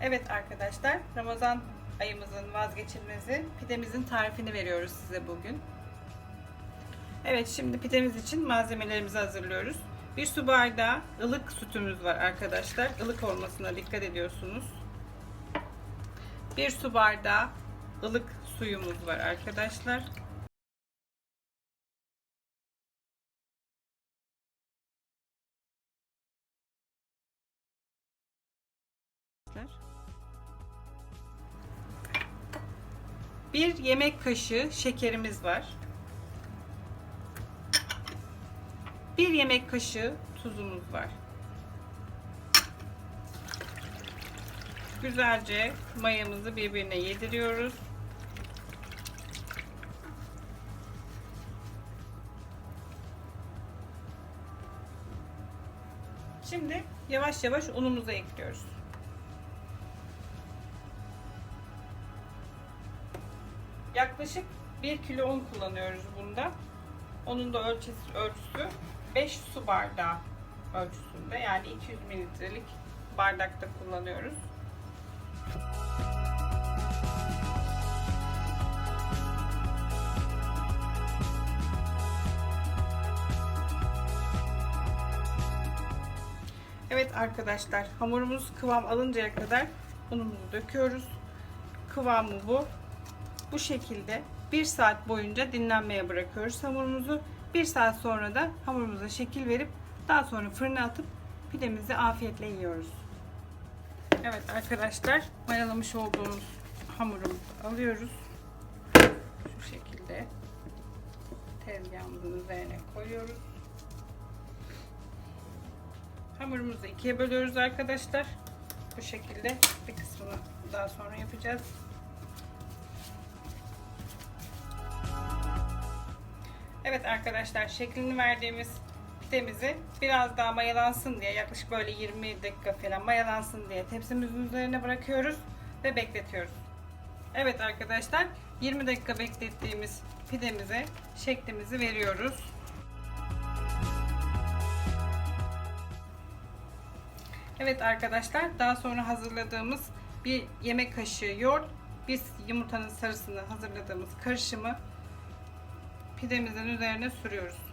Evet arkadaşlar, Ramazan ayımızın vazgeçilmezi pidemizin tarifini veriyoruz size bugün. Evet, şimdi pidemiz için malzemelerimizi hazırlıyoruz. Bir su bardağı ılık sütümüz var arkadaşlar. Ilık olmasına dikkat ediyorsunuz. Bir su bardağı ılık suyumuz var arkadaşlar. Bir yemek kaşığı şekerimiz var. Bir yemek kaşığı tuzumuz var. Güzelce mayamızı birbirine yediriyoruz. Şimdi yavaş yavaş unumuzu ekliyoruz. Yaklaşık 1 kilo un kullanıyoruz bunda. Onun da ölçüsü, ölçüsü 5 su bardağı ölçüsünde. Yani 200 mililitrelik bardakta kullanıyoruz. Evet arkadaşlar hamurumuz kıvam alıncaya kadar unumuzu döküyoruz. Kıvamı bu. Bu şekilde 1 saat boyunca dinlenmeye bırakıyoruz hamurumuzu. 1 saat sonra da hamurumuza şekil verip daha sonra fırına atıp pidemizi afiyetle yiyoruz. Evet arkadaşlar mayalamış olduğumuz hamurumuzu alıyoruz. Şu şekilde tezgahımızın üzerine koyuyoruz. Hamurumuzu ikiye bölüyoruz arkadaşlar. Bu şekilde bir kısmını daha sonra yapacağız. Evet arkadaşlar şeklini verdiğimiz pidemizi biraz daha mayalansın diye yaklaşık böyle 20 dakika falan mayalansın diye tepsimizin üzerine bırakıyoruz ve bekletiyoruz. Evet arkadaşlar 20 dakika beklettiğimiz pidemize şeklimizi veriyoruz. Evet arkadaşlar daha sonra hazırladığımız bir yemek kaşığı yoğurt, biz yumurtanın sarısını hazırladığımız karışımı pidemizin üzerine sürüyoruz.